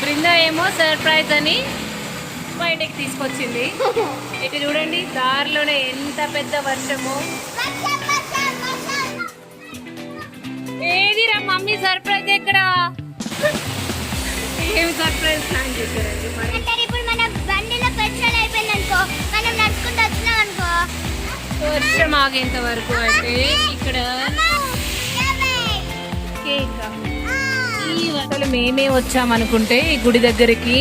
బృందా ఏమో సర్ప్రైజ్ అని బయటకి తీసుకొచ్చింది. ఇటు చూడండి దారిలోనే ఎంత పెద్ద వర్షము. ఏది రా మమ్మీ సర్ప్రైజ్ ఎక్కడ? ఏం సర్ప్రైజ్ ప్లాన్ చేశారండి ఇప్పుడు మన బండిలో పెట్రోల్ అయిపోయింది అనుకో మనం నడుచుకుంటూ వచ్చినాం అనుకో వర్షం ఆగేంత వరకు అయితే ఇక్కడ కేక్ అసలు మేమే వచ్చామనుకుంటే ఈ గుడి దగ్గరికి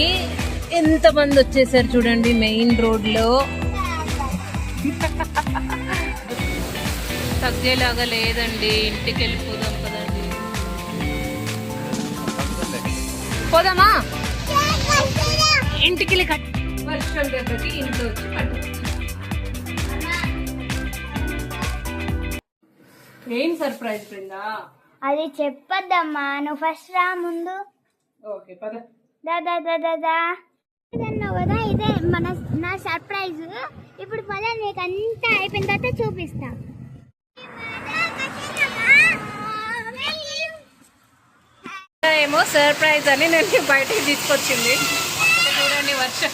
ఎంత మంది వచ్చేసారు చూడండి మెయిన్ రోడ్లో తగ్గేలాగా లేదండి ఇంటికి వెళ్ళిపోదాం కదండి. పోదామా? ఇంటికి వెళ్ళి కట్ వర్షం దెబ్బకి ఇంట్లో వచ్చి పట్టు ఏం సర్ప్రైజ్ బృందా అది చెప్పొద్దమ్మా నువ్వు ఫస్ట్ రా ముందు. ఓకే పద. దా ఇదన్నావు కదా ఇదే మన నా సర్ప్రైజ్ ఇప్పుడు పద నీకు అంతా అయిపోయిన తర్వాత చూపిస్తా. ఏమో సర్ప్రైజ్ అని నేను బయటకి తీసుకొచ్చింది. చూడండి వర్షం.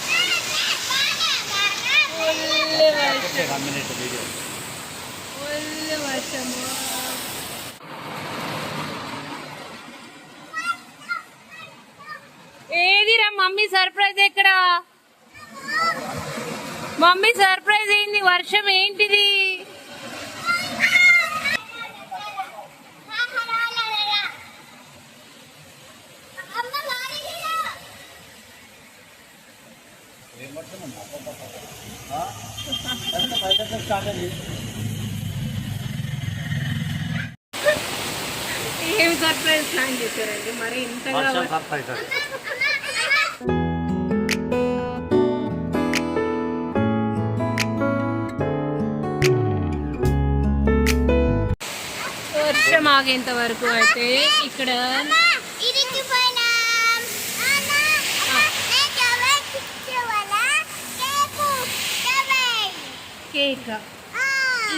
వర్షము ఏదిరా మమ్మీ సర్ప్రైజ్ ఎక్కడ? మమ్మీ సర్ప్రైజ్ ఏంది? వర్షం ఏంటిది? ఏం సర్ప్రైజ్ ప్లాన్ చేశారండి? మరి ఇంతగా ఆగేంత వరకు అయితే ఇక్కడ కేక్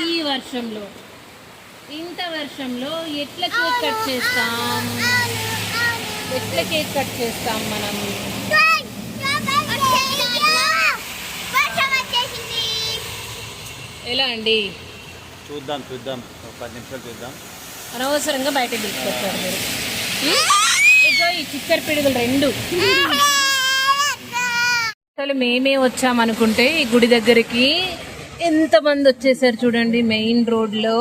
ఈ వర్షంలో ఇంత వర్షంలో ఎట్లా కేక్ కట్ చేస్తాం? ఎట్లా కేక్ కట్ చేస్తాం మనం? ఎలా అండి? చూద్దాం చూద్దాం. ఒక పది నిమిషాలు చూద్దాం. అనవసరంగా బయట తీసుకొచ్చారు మీరు? ఇగో ఈ చిక్కర పిడుగులు రెండు. అసలు మేమే వచ్చామనుకుంటే ఈ గుడి దగ్గరికి ఎంత మంది వచ్చేసారు చూడండి మెయిన్ రోడ్లో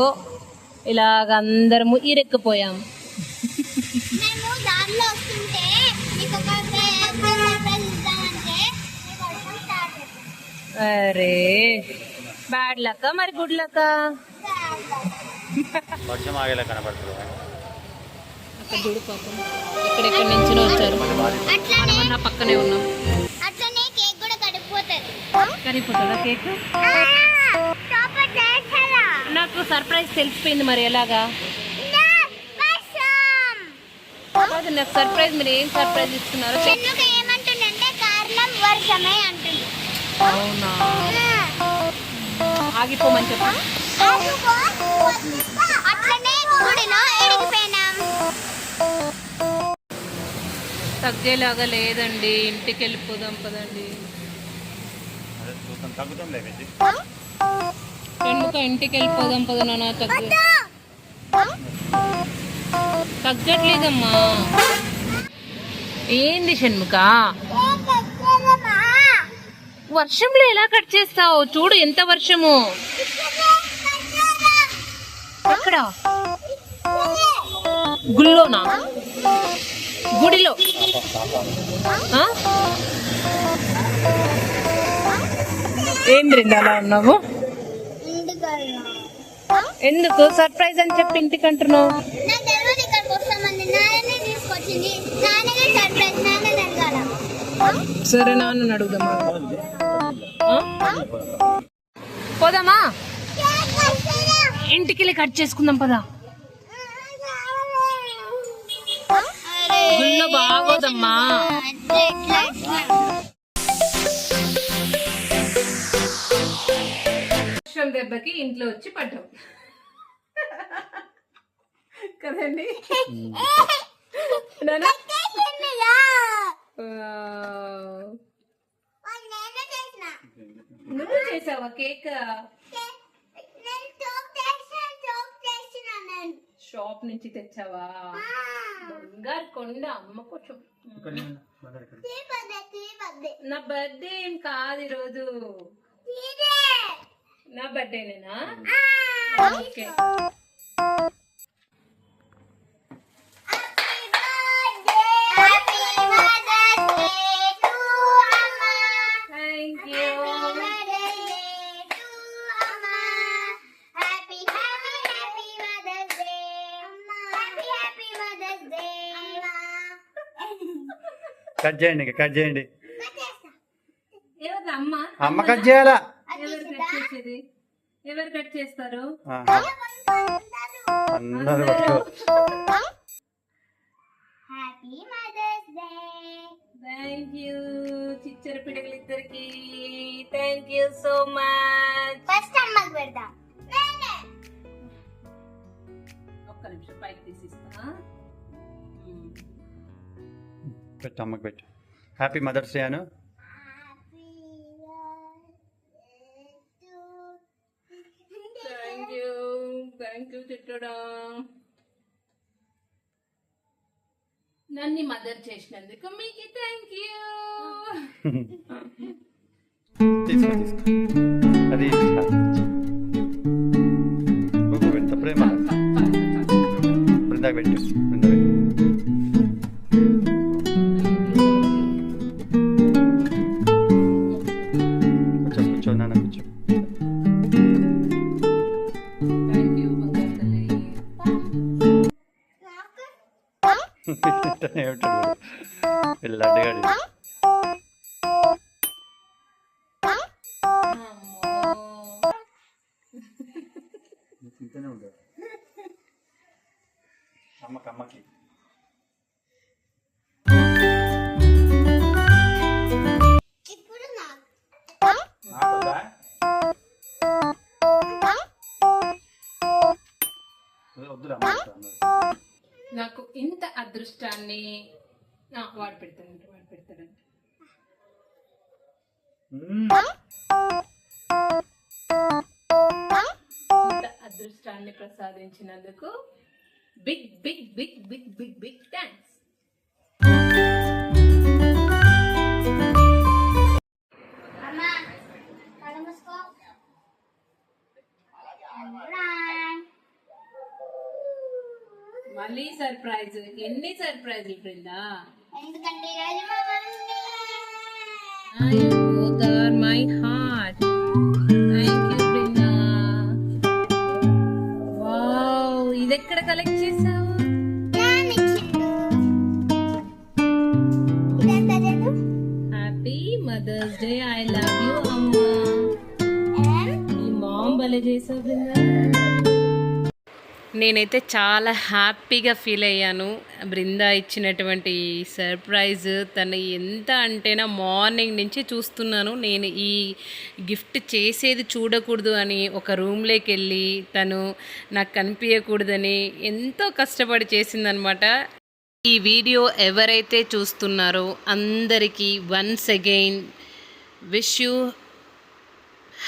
ఇలాగ అందరము ఇరెక్కిపోయాం. మేము దారిలో వస్తుంటే నీకు ఒక సర్ప్రైజ్ ఇద్దామంటే నీకు వర్షం స్టార్ట్ అయిపోయింది. అరే బ్యాడ్ లక్క మరి గుడ్ లక్క వర్షం ఆగేలా కనబడుతుంది అక్కడ చూడు పాపం. ఎక్కడెక్కడి నుంచి వచ్చారు. అట్లనే మనం నా పక్కనే ఉన్నాం. అట్లనే కేక్ కూడా కడిగిపోతుంది. కరిగిపోతుందా కేక్? టాపర్ చేసేలా. నాకు సర్ప్రైజ్ తెలిసిపోయింది మరి ఎలాగా? వర్షం కాదు నాకు సర్ప్రైజ్ మీరు ఏం సర్ప్రైజ్ ఇస్తున్నారో కారణం వర్షమే అంటుంది. అవునా? ఆగిపోమని చెప్పు. తగ్గేలాగా లేదండి ఇంటికి వెళ్ళిపోదాం పదండి ఎందుక ఇంటికి వెళ్ళిపోదాం పద నాన్న తగ్గ తగ్గట్లేదమ్మా. ఏంది షణ్ముఖ? వర్షంలో ఎలా కట్ చేస్తావు? చూడు ఎంత వర్షము. ఎక్కడ? గుళ్ళోనా? గుడిలో. ఏం అలా ఉన్నావు? ఎందుకు? సర్ప్రైజ్ అని చెప్పి ఇంటికి అంటున్నావు? సరే నాన్న అడుగుదామా పోదామా? ఇంటికి వెళ్ళి కట్ చేసుకుందాం పదా. గుళ్ళో బాగోదమ్మా. దెబ్బకి ఇంట్లో వచ్చి పడ్డాం. కదండి? నువ్వు చేసావా కేక్? షాప్ నుంచి తెచ్చావా? బంగారు కొండ అమ్మ కొంచెం నా బర్త్డే ఏం కాదు ఈరోజు. నా బర్త్డేనేనా? ఓకే. కట్ చేయండి ఇంకా కట్ చేయండి. ఎవరు అమ్మ? అమ్మ కట్ చేయాలా? ఎవరు కట్ చేసేది? ఎవరు కట్ చేస్తారు? ఆహా. అందరూ పట్టుకో happy mother's day thank you చిచ్చర పిడకలు ఇద్దరికి thank you so much first అమ్మకి పెడదాం. నేనే. ఒక్క నిమిషం పైకి తీసిస్తా. పెట్టు అమ్మకి పెట్టు. హ్యాపీ మదర్స్ డే అను. నన్ను మదర్ చేసినందుకు మీకు థ్యాంక్ యూ తీసుకో తీసుకో. అది పెడతా ప్రేమ. బృందా పెట్టు బృందా నాకు ఏమిటాడు వీళ్ళు అడ్డగాడు అమ్మో తింటూనే ఉంటాడు అమ్మకి అమ్మకి ఇప్పుడు నాకు ఇంత అదృష్టాన్ని వాడు పెడతాడంట వాడు పెడతాడంట. ఇంత అదృష్టాన్ని ప్రసాదించినందుకు big big big big big big thanks. అమ్మ. మళ్ళీ సర్ప్రైజ్. ఎన్ని సర్ప్రైజ్లు బృందా ఎందుకంటే యూ బృందా వావ్ ఇది ఎక్కడ కలెక్ట్ చేసావు. Happy mother's day I love you అమ్మా? ఈ మామ్ భలే చేసావు నేనైతే చాలా హ్యాపీగా ఫీల్ అయ్యాను. బృందా ఇచ్చినటువంటి సర్ప్రైజ్ తను ఎంత అంటేనా మార్నింగ్ నుంచి చూస్తున్నాను. నేను ఈ గిఫ్ట్ చేసేది చూడకూడదు అని ఒక రూమ్లోకి వెళ్ళి తను నాకు కనిపించకూడదని ఎంతో కష్టపడి చేసిందనమాట. ఈ వీడియో ఎవరైతే చూస్తున్నారో అందరికీ once again wish you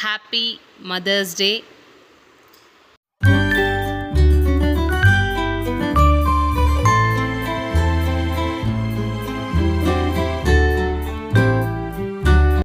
happy mother's day.